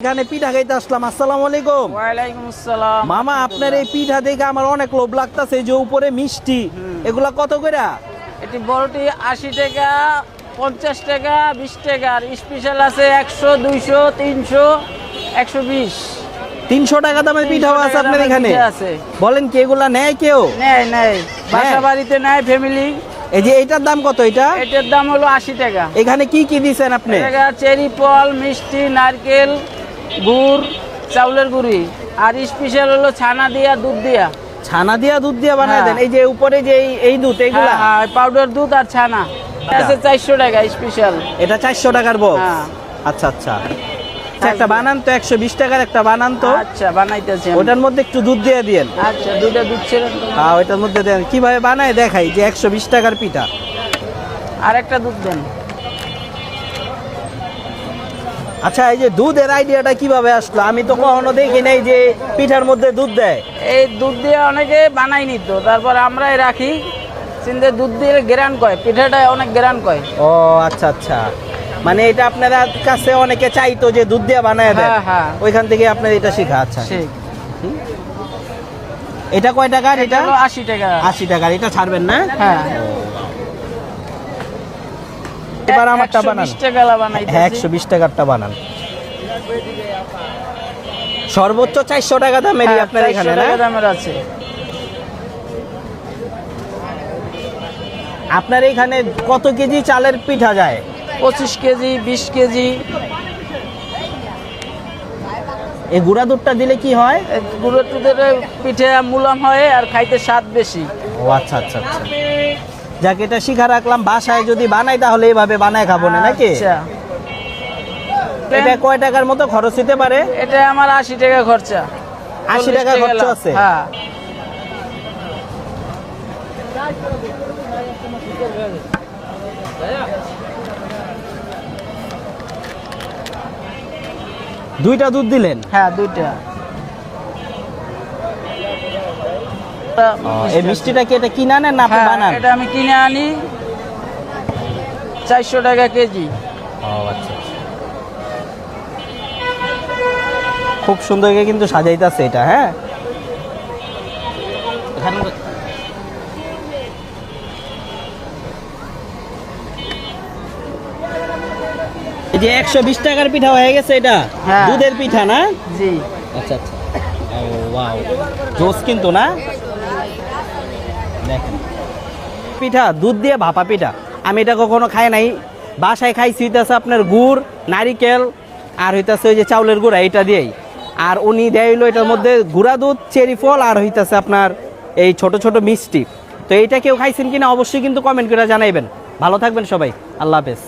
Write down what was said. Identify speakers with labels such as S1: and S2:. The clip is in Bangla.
S1: এখানে পিঠা খাইতে আসলাম আসসালামু আলাইকুম।
S2: ওয়ালাইকুম আসসালাম।
S1: মামা আপনার এই পিঠা দেখে আমার অনেক লোভ লাগতাছে যে উপরে মিষ্টি এগুলা কত করে
S2: এটি বড়টি আশি টাকা পঞ্চাশ টাকা বিশ টাকা আর স্পেশাল আছে একশো দুইশো তিনশো একশো বিশ।
S1: তিনশো টাকা দামের পিঠাও আছে আপনার এখানে।
S2: আছে।
S1: বলেন কি এগুলা নেয় কেউ?
S2: নেয় নেয়। বাসা বাড়িতে নেয় ফ্যামিলি
S1: এই যে এটার দাম কত এটা?
S2: এটার দাম হলো আশি টাকা।
S1: এখানে কি কি দিছেন আপনি?
S2: চেরি ফল মিষ্টি নারকেল গুড় চাউলের গুড়ি। আর স্পেশাল হলো ছানা দিয়া দুধ দিয়া।
S1: ছানা দিয়া দুধ দিয়া বানায়
S2: হ্যাঁ।
S1: দেন। এই যে উপরে যে এই- দুধ
S2: হ্যাঁ পাউডার দুধ আর ছানা। আছে চারশো টাকা স্পেশাল
S1: এটা চারশো টাকার বক্স
S2: হ্যাঁ।
S1: আচ্ছা আচ্ছা। আচ্ছা, একটা বানান তো একশো বিশ টাকার একটা বানান তো।
S2: আচ্ছা বানাইতেছি
S1: ওটার মধ্যে একটু দুধ দিয়ে দিয়েন।
S2: আচ্ছা দুধে দুধ ছেড়ে।
S1: হ্যাঁ ওটার মধ্যে দেন। কীভাবে বানায় দেখাই যে একশো বিশ টাকার পিঠা।
S2: আর একটা দুধ দেন।
S1: আচ্ছা এই যে দুধের আইডিয়াটা কীভাবে আসলো? আমি তো কখনো দেখি নাই যে পিঠার মধ্যে দুধ দেয়।
S2: এই দুধ দিয়ে অনেকে বানাই নিত তারপর আমরাই রাখি। চিন্তে দুধ দিয়ে গ্রান কয় পিঠাটা অনেক গ্রান কয়।
S1: ও আচ্ছা আচ্ছা। মানে এটা আপনারা কাছে অনেকে চাইতো যে দুধ দিয়ে বানায় দেন।
S2: হ্যাঁ, হ্যাঁ।
S1: ওইখান থেকে আপনার এটা শেখা আচ্ছা।
S2: ঠিক
S1: এটা কয় টাকার
S2: এটা? আশি টাকা।
S1: আশি টাকার এটা ছাড়বেন না?
S2: হ্যাঁ।
S1: এবার আমারটা বানান। হ্যাঁ একশো বিশ টাকারটা বানান। সর্বোচ্চ চারশো টাকা দামেরই
S2: হ্যাঁ,
S1: আপনার এখানে না?
S2: দামের আছে।
S1: আপনার এখানে কত কেজি চালের পিঠা যায়?
S2: পঁচিশ কেজি বিশ কেজি।
S1: এই গুঁড়া দুধটা দিলে কি হয়?
S2: গুঁড়ো টুদের পিঠে মুলাম হয় আর খাইতে স্বাদ বেশি।
S1: ও আচ্ছা আচ্ছা আচ্ছা। যাকে এটা শিখা রাখলাম। বাসায় যদি বানাই তাহলে এইভাবে বানায় খাব না নাকি?
S2: আচ্ছা।
S1: এটা কয় টাকার মতো খরচ হতে পারে?
S2: এটা আমার আশি টাকা খরচা।
S1: 80 টাকা
S2: 40
S1: খরচ আছে?
S2: হ্যাঁ।
S1: দুইটা দুধ দিলেন?
S2: হ্যাঁ দুইটা।
S1: এই মিষ্টিটা কি এটা কিনা না আপনি
S2: হ্যাঁ,
S1: বানান?
S2: এটা আমি কিনে আনি। চারশো টাকা কেজি।
S1: ও আচ্ছা খুব সুন্দর করে কিন্তু সাজাইতাছে এটা হ্যাঁ? এখানে- যে একশো বিশ টাকার পিঠা হয়ে গেছে এটা?
S2: হ্যাঁ।
S1: দুধের পিঠা না?
S2: জি।
S1: আচ্ছা আচ্ছা। ও ওয়াও। জোস কিন্তু না? দেখেন। পিঠা, দুধ দিয়ে ভাপা পিঠা। আমি এটা কখনো খাই নাই। বাসায় খাইছি হইতেছে আপনার গুড়, নারিকেল, আর হইতেছে ওই যে চাউলের গুঁড়া এটা দিয়েই। আর উনি দেয় হইল এটার মধ্যে গুঁড়া দুধ, চেরি ফল, আর হইতেছে আপনার এই ছোট ছোট মিষ্টি। তো এইটা কেউ খাইছেন কিনা অবশ্যই কিন্তু কমেন্ট করে জানাইবেন। ভালো থাকবেন সবাই। আল্লাহ হাফেজ।